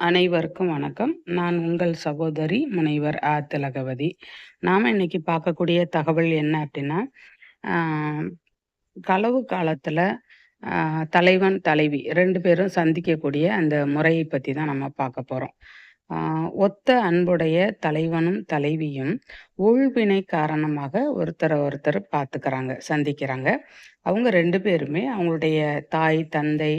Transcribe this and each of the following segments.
அனைவருக்கும் வணக்கம். நான் உங்கள் சகோதரி முனைவர் ஆ. திலகவதி. நாம் இன்னைக்கு பார்க்கக்கூடிய தகவல் என்ன அப்படின்னா களவு காலத்தில் தலைவன் தலைவி ரெண்டு பேரும் சந்திக்கக்கூடிய அந்த முறையை பற்றி தான் நம்ம பார்க்க போகிறோம் ஒத்த அன்புடைய தலைவனும் தலைவியும் ஊழ்வினை காரணமாக ஒருத்தரை ஒருத்தர் பார்த்துக்கிறாங்க சந்திக்கிறாங்க. அவங்க ரெண்டு பேருமே அவங்களுடைய தாய் தந்தை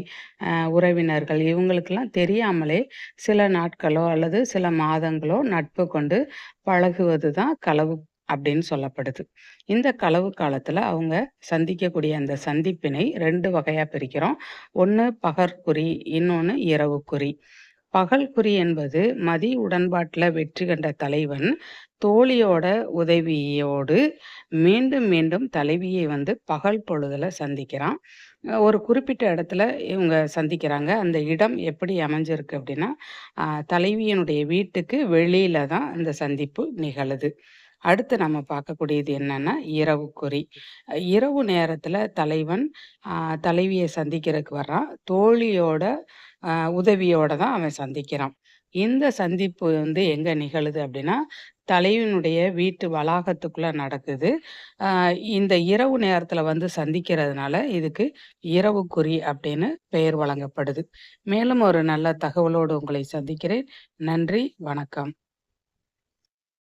உறவினர்கள் இவங்களுக்கெல்லாம் தெரியாமலே சில நாட்களோ அல்லது சில மாதங்களோ நட்பு கொண்டு பழகுவது தான் களவு அப்படின்னு சொல்லப்படுது. இந்த களவு காலத்தில் அவங்க சந்திக்கக்கூடிய அந்த சந்திப்பினை ரெண்டு வகையாக பிரிக்கிறோம். ஒன்று பகற்குறி இன்னொன்று இரவுக்குறி. பகல்குறி என்பது மதி உடன்பாட்டில் வெற்றி கண்ட தலைவன் தோழியோட உதவியோடு மீண்டும் மீண்டும் தலைவியை வந்து பகல் பொழுதில் சந்திக்கிறான். ஒரு குறிப்பிட்ட இடத்துல இவங்க சந்திக்கிறாங்க. அந்த இடம் எப்படி அமைஞ்சிருக்கு அப்படின்னா தலைவியனுடைய வீட்டுக்கு வெளியில தான் இந்த சந்திப்பு நிகழுது. அடுத்து நம்ம பார்க்கக்கூடியது என்னன்னா இரவு குறி. இரவு நேரத்துல தலைவன் தலைவியை சந்திக்கிறதுக்கு வர்றான். தோழியோட உதவியோட தான் அவன் சந்திக்கிறான். இந்த சந்திப்பு வந்து எங்க நிகழுது அப்படின்னா தலைவனுடைய வீட்டு வளாகத்துக்குள்ள நடக்குது. இந்த இரவு நேரத்துல வந்து சந்திக்கிறதுனால இதுக்கு இரவு குறி அப்படின்னு பெயர் வழங்கப்படுது. மேலும் ஒரு நல்ல தகவலோடு உங்களை சந்திக்கிறேன். நன்றி வணக்கம்.